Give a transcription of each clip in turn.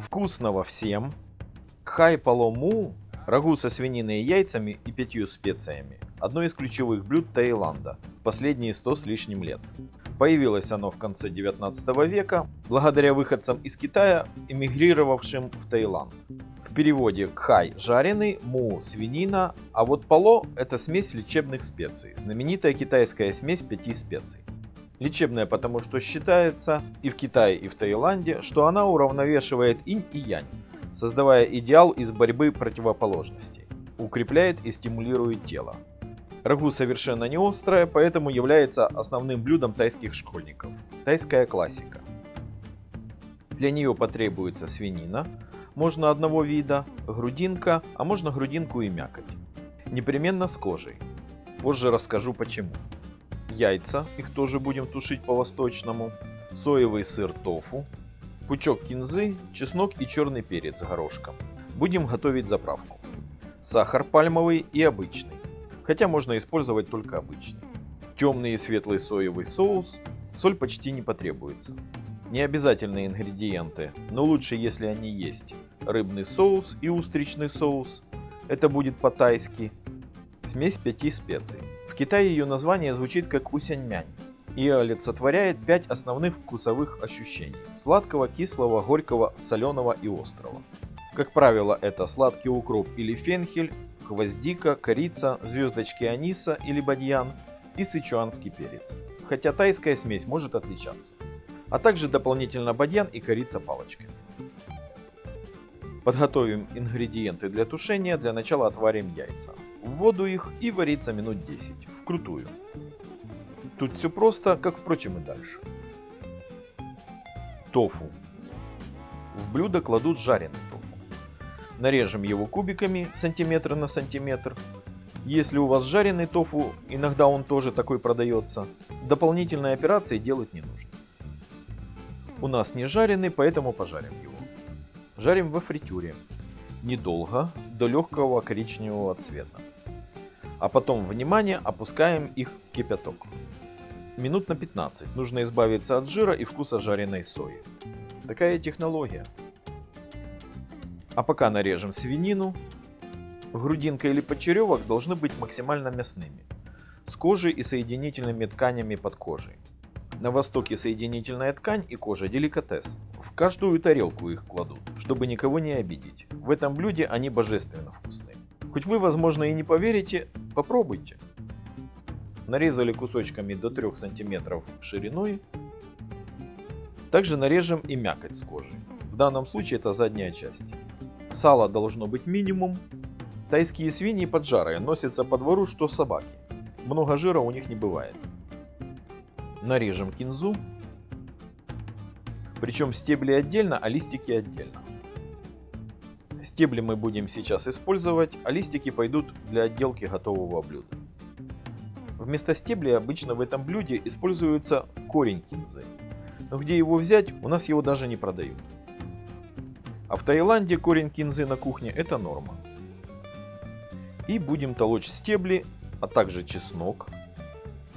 Вкусного всем! Кхай Палому – рагу со свининой и яйцами и пятью специями – одно из ключевых блюд Таиланда в последние сто с лишним лет. Появилось оно в конце 19 века благодаря выходцам из Китая, эмигрировавшим в Таиланд. В переводе кхай – жареный, му – свинина, а вот пало – это смесь лечебных специй, знаменитая китайская смесь пяти специй. Лечебная, потому что считается и в Китае, и в Таиланде, что она уравновешивает инь и янь, создавая идеал из борьбы противоположностей, укрепляет и стимулирует тело. Рагу совершенно не острая, поэтому является основным блюдом тайских школьников. Тайская классика. Для нее потребуется свинина, можно одного вида, грудинка, а можно грудинку и мякоть. Непременно с кожей. Позже расскажу почему яйца, их тоже будем тушить по-восточному, соевый сыр тофу, пучок кинзы, чеснок и черный перец горошком. Будем готовить заправку. Сахар пальмовый и обычный, хотя можно использовать только обычный. Темный и светлый соевый соус, соль почти не потребуется. Не обязательные ингредиенты, но лучше, если они есть. Рыбный соус и устричный соус, это будет по-тайски. Смесь пяти специй. В Китае ее название звучит как усяньмянь и олицетворяет пять основных вкусовых ощущений – сладкого, кислого, горького, соленого и острого. Как правило, это сладкий укроп или фенхель, гвоздика, корица, звездочки аниса или бадьян и сычуанский перец. Хотя тайская смесь может отличаться. А также дополнительно бадьян и корица палочками. Подготовим ингредиенты для тушения. Для начала отварим яйца. В воду их и вариться минут 10. Вкрутую. Тут все просто, как впрочем и дальше. Тофу. В блюдо кладут жареный тофу. Нарежем его кубиками сантиметр на сантиметр. Если у вас жареный тофу, иногда он тоже такой продается, дополнительной операции делать не нужно. У нас не жареный, поэтому пожарим его. Жарим во фритюре. Недолго, до легкого коричневого цвета. А потом, внимание, опускаем их в кипяток. Минут на 15. Нужно избавиться от жира и вкуса жареной сои. Такая технология. А пока нарежем свинину. Грудинка или почеревок должны быть максимально мясными. С кожей и соединительными тканями под кожей. На Востоке соединительная ткань и кожа – деликатес. В каждую тарелку их кладут, чтобы никого не обидеть. В этом блюде они божественно вкусны. Хоть вы, возможно, и не поверите, попробуйте. Нарезали кусочками до 3 см шириной. Также нарежем и мякоть с кожей. В данном случае это задняя часть. Сало должно быть минимум. Тайские свиньи поджарые носятся по двору, что собаки. Много жира у них не бывает. Нарежем кинзу. Причем стебли отдельно, а листики отдельно. Стебли мы будем сейчас использовать, а листики пойдут для отделки готового блюда. Вместо стеблей обычно в этом блюде используется корень кинзы. Но где его взять, у нас его даже не продают. А в Таиланде корень кинзы на кухне это норма. И будем толочь стебли, а также чеснок,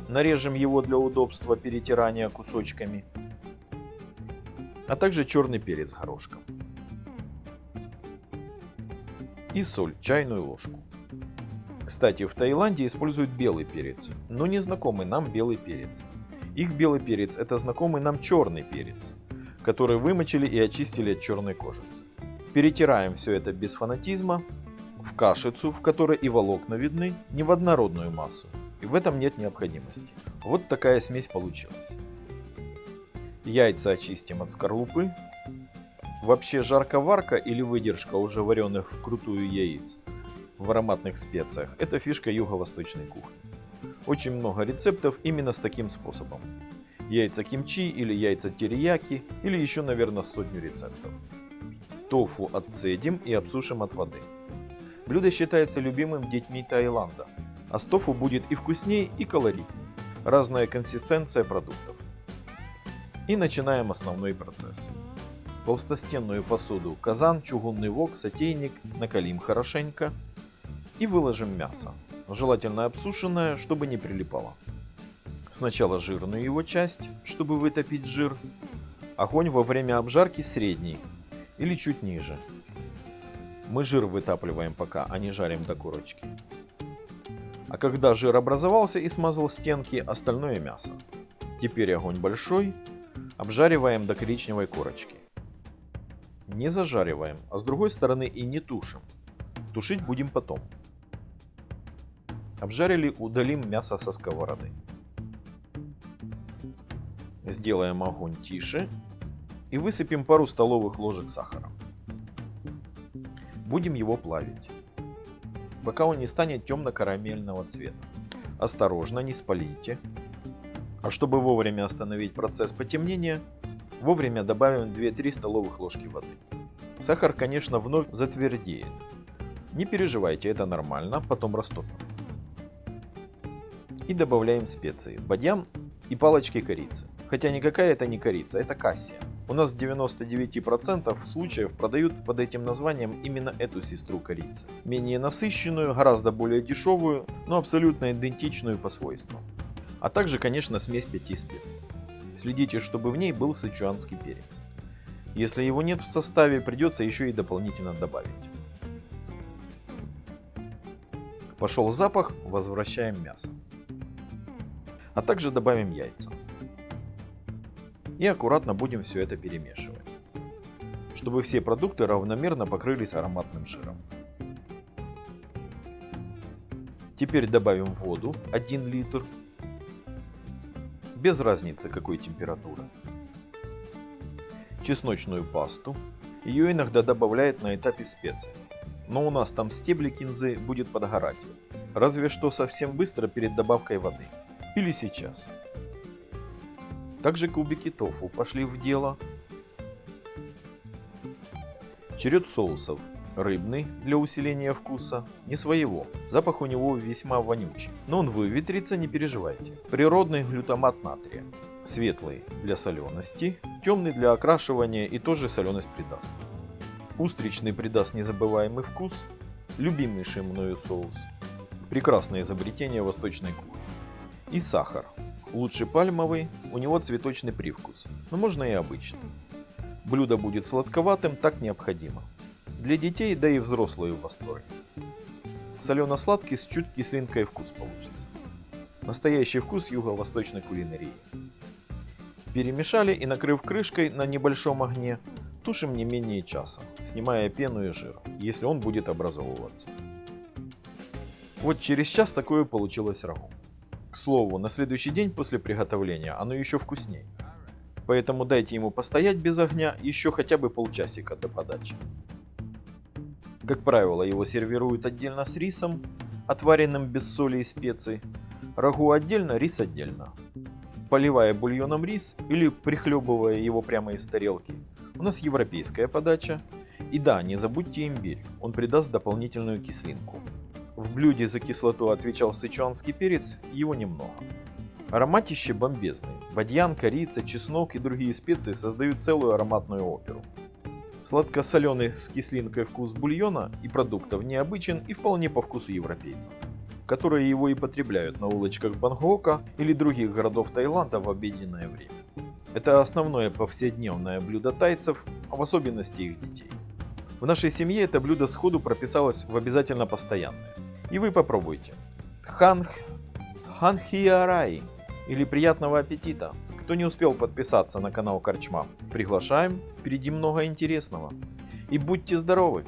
Нарежем его для удобства перетирания кусочками. А также черный перец горошком. И соль, чайную ложку. Кстати, в Таиланде используют белый перец, но не знакомый нам белый перец. Их белый перец это знакомый нам черный перец, который вымочили и очистили от черной кожицы. Перетираем все это без фанатизма в кашицу, в которой и волокна видны, не в однородную массу, и в этом нет необходимости. Вот такая смесь получилась. Яйца очистим от скорлупы. Вообще жарковарка или выдержка уже вареных вкрутую яиц в ароматных специях – это фишка юго-восточной кухни. Очень много рецептов именно с таким способом. Яйца кимчи или яйца терияки или еще, наверное, сотню рецептов. Тофу отцедим и обсушим от воды. Блюдо считается любимым детьми Таиланда – а с тофу будет и вкуснее, и калорийнее. Разная консистенция продуктов. И начинаем основной процесс. Толстостенную посуду, казан, чугунный вок, сотейник накалим хорошенько и выложим мясо. Желательно обсушенное, чтобы не прилипало. Сначала жирную его часть, чтобы вытопить жир. Огонь во время обжарки средний. или чуть ниже. Мы жир вытапливаем пока, а не жарим до корочки. А когда жир образовался и смазал стенки, остальное мясо. Теперь огонь большой, обжариваем до коричневой корочки. Не зажариваем, а с другой стороны и не тушим. Тушить будем потом. Обжарили, удалим мясо со сковороды. Сделаем огонь тише и высыпем пару столовых ложек сахара. Будем его плавить, пока он не станет темно-карамельного цвета. Осторожно, не спалите. А чтобы вовремя остановить процесс потемнения, вовремя добавим 2-3 столовых ложки воды. Сахар, конечно, вновь затвердеет. Не переживайте, это нормально, потом растопим. И добавляем специи, бадьян и палочки корицы. Хотя никакая это не корица, это кассия. У нас в 99% случаев продают под этим названием именно эту сестру корицы. Менее насыщенную, гораздо более дешевую, но абсолютно идентичную по свойствам. А также, конечно, смесь пяти специй. Следите, чтобы в ней был сычуанский перец. Если его нет в составе, придется еще и дополнительно добавить. Пошел запах, возвращаем мясо. А также добавим яйца и аккуратно будем все это перемешивать, чтобы все продукты равномерно покрылись ароматным жиром. Теперь добавим воду 1 литр, без разницы какой температуры. Чесночную пасту, ее иногда добавляют на этапе специй, но у нас там стебли кинзы будет подгорать, разве что совсем быстро перед добавкой воды. Или сейчас. Также кубики тофу пошли в дело. Черед соусов. Рыбный для усиления вкуса, не своего. Запах у него весьма вонючий. Но он выветрится, не переживайте. Природный глютамат натрия. Светлый для солености, темный для окрашивания и тоже соленость придаст. Устричный придаст незабываемый вкус, любимейший мною соус. Прекрасное изобретение восточной кухни. И сахар. Лучше пальмовый, у него цветочный привкус, но можно и обычный. Блюдо будет сладковатым, так необходимо. Для детей, да и взрослые в восторге. Солено-сладкий с чуть кислинкой вкус получится. Настоящий вкус юго-восточной кулинарии. Перемешали и накрыв крышкой на небольшом огне, тушим не менее часа, снимая пену и жир, если он будет образовываться. Вот через час такое получилось рагу. К слову, на следующий день после приготовления оно еще вкуснее. Поэтому дайте ему постоять без огня еще хотя бы полчасика до подачи. Как правило, его сервируют отдельно с рисом, отваренным без соли и специй, рагу отдельно, рис отдельно. Поливая бульоном рис или прихлебывая его прямо из тарелки. У нас европейская подача. И да, не забудьте имбирь, он придаст дополнительную кислинку. В блюде за кислоту отвечал сычуанский перец, его немного. Ароматище бомбезный. Бадьян, корица, чеснок и другие специи создают целую ароматную оперу. Сладко-соленый с кислинкой вкус бульона и продуктов необычен и вполне по вкусу европейцам, которые его и потребляют на улочках Бангкока или других городов Таиланда в обеденное время. Это основное повседневное блюдо тайцев, а в особенности их детей. В нашей семье это блюдо сходу прописалось в обязательно постоянное. И вы попробуйте. Тханх... Тханхиарай. Или приятного аппетита. Кто не успел подписаться на канал Корчма, приглашаем, впереди много интересного. И будьте здоровы!